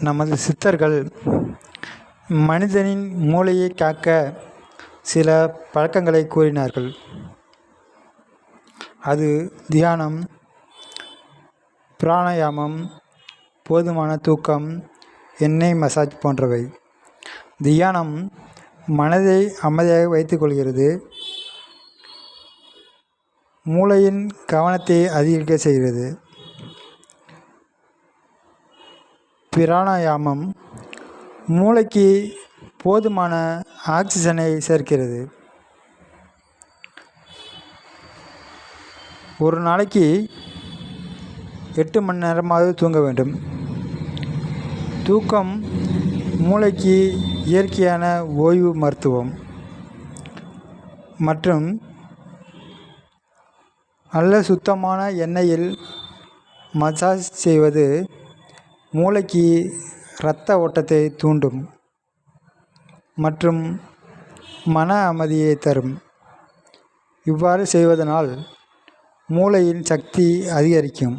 நமது சித்தர்கள் மனிதனின் மூளையை காக்க சில பழக்கங்களை கூறினார்கள். அது தியானம் பிராணாயாமம் போதுமான தூக்கம் எண்ணெய் மசாஜ் போன்றவை. தியானம் மனதை அமைதியாக வைத்துக்கொள்கிறது மூளையின் கவனத்தை அதிகரிக்க செய்கிறது. பிராணாயாமம் மூளைக்கு போதுமான ஆக்சிஜனை சேர்க்கிறது. ஒரு நாளைக்கு எட்டு மணி நேரமாவது தூங்க வேண்டும். தூக்கம் மூளைக்கு இயற்கையான ஓய்வு மருத்துவம் மற்றும் நல்ல சுத்தமான எண்ணெயில் மசாஜ் செய்வது மூளைக்கு இரத்த ஓட்டத்தை தூண்டும் மற்றும் மன அமைதியை தரும். இவ்வாறு செய்வதனால் மூளையின் சக்தி அதிகரிக்கும்.